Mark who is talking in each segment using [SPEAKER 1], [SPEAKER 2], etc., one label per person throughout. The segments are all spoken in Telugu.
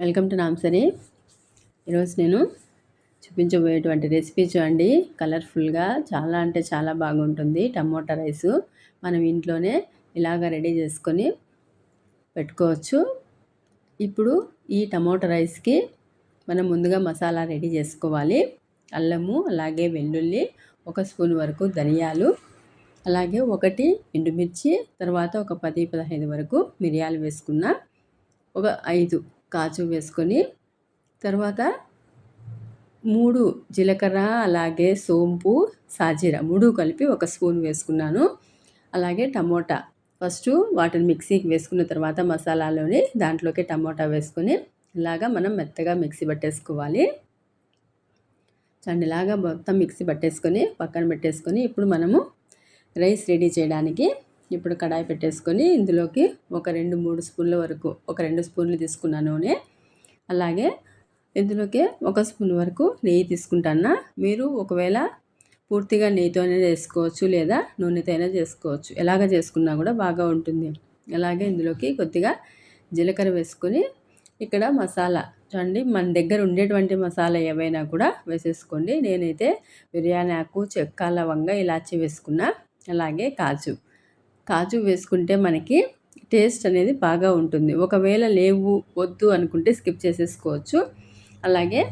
[SPEAKER 1] Welcome to నామ్సరీ. ఈరోజు నేను చూపించబోయేటువంటి రెసిపీ చూడండి. కలర్ఫుల్గా చాలా అంటే చాలా బాగుంటుంది. టమోటా రైసు మనం ఇంట్లోనే ఇలాగ రెడీ చేసుకొని పెట్టుకోవచ్చు. ఇప్పుడు ఈ టమోటా రైస్కి మనం ముందుగా మసాలా రెడీ చేసుకోవాలి. అల్లము అలాగే వెల్లుల్లి ఒక స్పూన్ వరకు ధనియాలు అలాగే ఒకటి ఎండుమిర్చి తర్వాత ఒక పది పదహైదు వరకు మిరియాలు వేసుకున్న ఒక ఐదు కాచు వేసుకొని తర్వాత మూడు జీలకర్ర అలాగే సోంపు సాజీర మూడు కలిపి ఒక స్పూన్ వేసుకున్నాను. అలాగే టమోటా. ఫస్ట్ వాటిని మిక్సీకి వేసుకున్న తర్వాత మసాలాలోని దాంట్లోకి టమోటా వేసుకొని ఇలాగా మనం మెత్తగా మిక్సీ పట్టేసుకోవాలి. చండిలాగా మొత్తం మిక్సీ పట్టేసుకొని పక్కన పెట్టేసుకొని ఇప్పుడు మనము రైస్ రెడీ చేయడానికి ఇప్పుడు కడాయి పెట్టేసుకొని ఇందులోకి ఒక రెండు మూడు స్పూన్ల వరకు ఒక రెండు స్పూన్లు తీసుకున్న నూనె అలాగే ఇందులోకి ఒక స్పూన్ వరకు నెయ్యి తీసుకుంటాను. మీరు ఒకవేళ పూర్తిగా నెయ్యితోనే చేసుకోవచ్చు లేదా నూనెతో అయినా చేసుకోవచ్చు. ఎలాగ చేసుకున్నా కూడా బాగా ఉంటుంది. అలాగే ఇందులోకి కొద్దిగా జీలకర్ర వేసుకొని ఇక్కడ మసాలా చూడండి మన దగ్గర ఉండేటువంటి మసాలా ఏవైనా కూడా వేసేసుకోండి. నేనైతే బిర్యానీ ఆకు చెక్క లవంగ ఇలాచి వేసుకున్నా. అలాగే కాజు. కాజు వేసుకుంటే మనకి టేస్ట్ అనేది బాగా ఉంటుంది. ఒకవేళ లేవు వద్దు అనుకుంటే స్కిప్ చేసేసుకోవచ్చు. అలాగే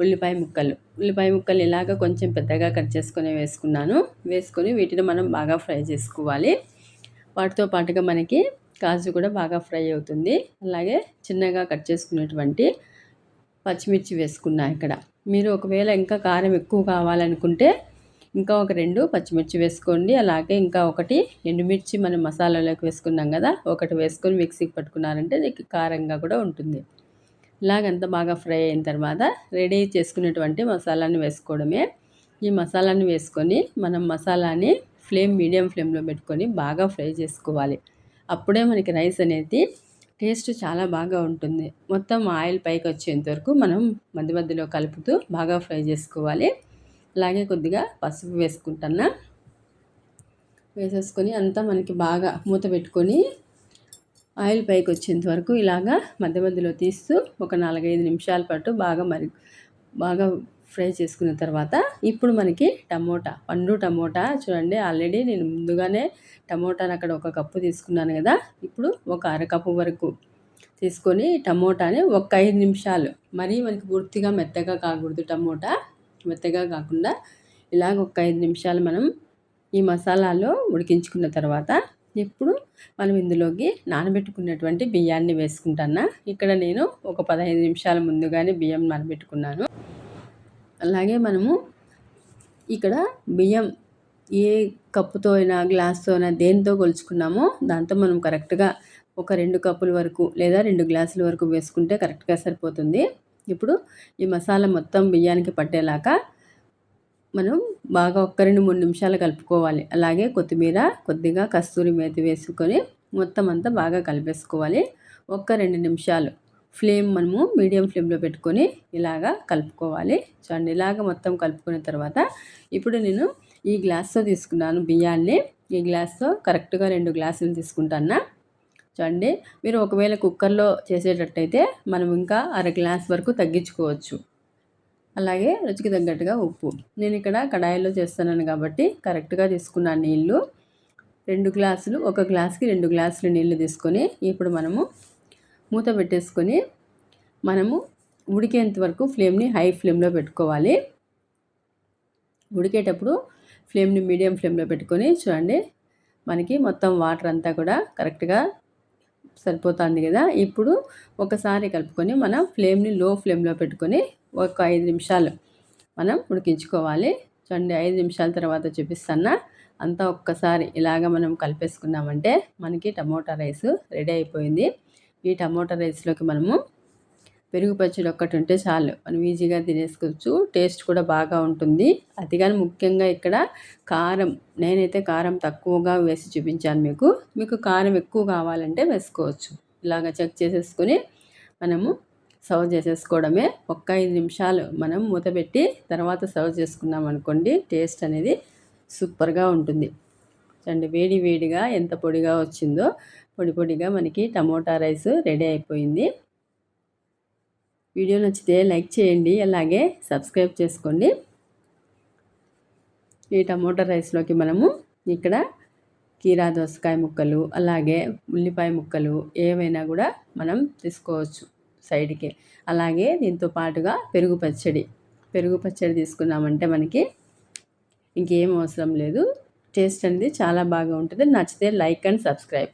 [SPEAKER 1] ఉల్లిపాయ ముక్కలు. ఉల్లిపాయ ముక్కలు ఇలాగ కొంచెం పెద్దగా కట్ చేసుకొని వేసుకున్నాను. వేసుకొని వీటిని మనం బాగా ఫ్రై చేసుకోవాలి. వాటితో పాటుగా మనకి కాజు కూడా బాగా ఫ్రై అవుతుంది. అలాగే చిన్నగా కట్ చేసుకున్నటువంటి పచ్చిమిర్చి వేసుకున్నా ఇక్కడ. మీరు ఒకవేళ ఇంకా కారం ఎక్కువ కావాలనుకుంటే ఇంకా ఒక రెండు పచ్చిమిర్చి వేసుకోండి. అలాగే ఇంకా ఒకటి ఎండుమిర్చి మనం మసాలాలోకి వేసుకున్నాం కదా ఒకటి వేసుకొని మిక్సీకి పట్టుకున్నారంటే నీకు కారంగా కూడా ఉంటుంది. ఇలాగంతా బాగా ఫ్రై అయిన తర్వాత రెడీ చేసుకున్నటువంటి మసాలాని వేసుకోవడమే. ఈ మసాలాని వేసుకొని మనం మసాలాని ఫ్లేమ్ మీడియం ఫ్లేమ్లో పెట్టుకొని బాగా ఫ్రై చేసుకోవాలి. అప్పుడే మనకి రైస్ అనేది టేస్ట్ చాలా బాగా ఉంటుంది. మొత్తం ఆయిల్ పైకి వచ్చేంత వరకు మనం మధ్య మధ్యలో కలుపుతూ బాగా ఫ్రై చేసుకోవాలి. అలాగే కొద్దిగా పసుపు వేసుకుంటున్నా వేసేసుకొని అంతా మనకి బాగా మూత పెట్టుకొని ఆయిల్ పైకి వచ్చేంత వరకు ఇలాగా మధ్య మధ్యలో తీస్తూ ఒక నాలుగైదు నిమిషాల పాటు బాగా మరి బాగా ఫ్రై చేసుకున్న తర్వాత ఇప్పుడు మనకి టమోటా పండు టమోటా చూడండి ఆల్రెడీ నేను ముందుగానే టమోటాని అక్కడ ఒక కప్పు తీసుకున్నాను కదా ఇప్పుడు ఒక అరకప్పు వరకు తీసుకొని టమోటాని ఒక ఐదు నిమిషాలు మరీ మనకి పూర్తిగా మెత్తగా కాకూడదు టమోటా. మెత్తగా కాకుండా ఇలాగ ఒక ఐదు నిమిషాలు మనం ఈ మసాలాలో ఉడికించుకున్న తర్వాత ఇప్పుడు మనం ఇందులోకి నానబెట్టుకున్నటువంటి బియ్యాన్ని వేసుకుంటాను? ఇక్కడ నేను ఒక పదహైదు నిమిషాల ముందుగానే బియ్యం నానబెట్టుకున్నాను. అలాగే మనము ఇక్కడ బియ్యం ఏ కప్పుతో అయినా గ్లాస్తో అయినా దేనితో కొలుచుకున్నామో దాంతో మనం కరెక్ట్గా ఒక రెండు కప్పుల వరకు లేదా రెండు గ్లాసుల వరకు వేసుకుంటే కరెక్ట్గా సరిపోతుంది. ఇప్పుడు ఈ మసాలా మొత్తం బియ్యానికి పట్టేలాగా మనం బాగా ఒక్క రెండు మూడు నిమిషాలు కలుపుకోవాలి. అలాగే కొత్తిమీర కొద్దిగా కస్తూరి మేతి వేసుకొని మొత్తం అంతా బాగా కలిపేసుకోవాలి. ఒక్క రెండు నిమిషాలు ఫ్లేమ్ మనము మీడియం ఫ్లేమ్లో పెట్టుకొని ఇలాగా కలుపుకోవాలి. చూడండి ఇలాగ మొత్తం కలుపుకున్న తర్వాత ఇప్పుడు నేను ఈ గ్లాస్తో తీసుకున్నాను బియ్యాన్ని. ఈ గ్లాస్తో కరెక్ట్గా రెండు గ్లాసులు తీసుకుంటాను చూడండి. మీరు ఒకవేళ కుక్కర్లో చేసేటట్టయితే మనం ఇంకా అర గ్లాస్ వరకు తగ్గించుకోవచ్చు. అలాగే రుచికి తగ్గట్టుగా ఉప్పు. నేను ఇక్కడ కడాయిలో చేస్తున్నాను కాబట్టి కరెక్ట్గా తీసుకున్నాను నీళ్ళు రెండు గ్లాసులు ఒక గ్లాస్కి రెండు గ్లాసులు నీళ్ళు తీసుకొని ఇప్పుడు మనము మూత పెట్టేసుకొని మనము ఉడికేంత వరకు ఫ్లేమ్ని హై ఫ్లేమ్లో పెట్టుకోవాలి. ఉడికేటప్పుడు ఫ్లేమ్ని మీడియం ఫ్లేమ్లో పెట్టుకొని చూడండి. మనకి మొత్తం వాటర్ అంతా కూడా కరెక్ట్గా సరిపోతుంది కదా. ఇప్పుడు ఒకసారి కలుపుకొని మనం ఫ్లేమ్ని లో ఫ్లేమ్లో పెట్టుకొని ఒక ఐదు నిమిషాలు మనం ఉడికించుకోవాలి. చూడండి ఐదు నిమిషాల తర్వాత చూపిస్తాను అంతా ఒక్కసారి ఇలాగ మనం కలిపేసుకున్నామంటే మనకి టమోటా రైస్ రెడీ అయిపోయింది. ఈ టమోటా రైస్లోకి మనము పెరుగు పచ్చడి ఒక్కటి ఉంటే చాలు. మనం ఈజీగా తినేసుకోవచ్చు. టేస్ట్ కూడా బాగా ఉంటుంది. అది కానీ ముఖ్యంగా ఇక్కడ కారం నేనైతే కారం తక్కువగా వేసి చూపించాను మీకు. మీకు కారం ఎక్కువ కావాలంటే వేసుకోవచ్చు. ఇలాగ చెక్ చేసేసుకొని మనము సర్వ్ చేసేసుకోవడమే. ఒక్క ఐదు నిమిషాలు మనం మూత పెట్టి తర్వాత సర్వ్ చేసుకున్నాం అనుకోండి టేస్ట్ అనేది సూపర్గా ఉంటుంది. చూడండి వేడి వేడిగా ఎంత పొడిగా వచ్చిందో పొడి పొడిగా మనకి టమోటా రైస్ రెడీ అయిపోయింది. వీడియో నచ్చితే లైక్ చేయండి అలాగే సబ్స్క్రైబ్ చేసుకోండి. ఈ టమోటా రైస్లోకి మనము ఇక్కడ కీరా దోసకాయ ముక్కలు అలాగే ఉల్లిపాయ ముక్కలు ఏవైనా కూడా మనం తీసుకోవచ్చు సైడ్కి. అలాగే దీంతో పాటుగా పెరుగు పచ్చడి. పెరుగు పచ్చడి తీసుకున్నామంటే మనకి ఇంకేం అవసరం లేదు. టేస్ట్ అనేది చాలా బాగా ఉంటుంది. నచ్చితే లైక్ అండ్ సబ్స్క్రైబ్.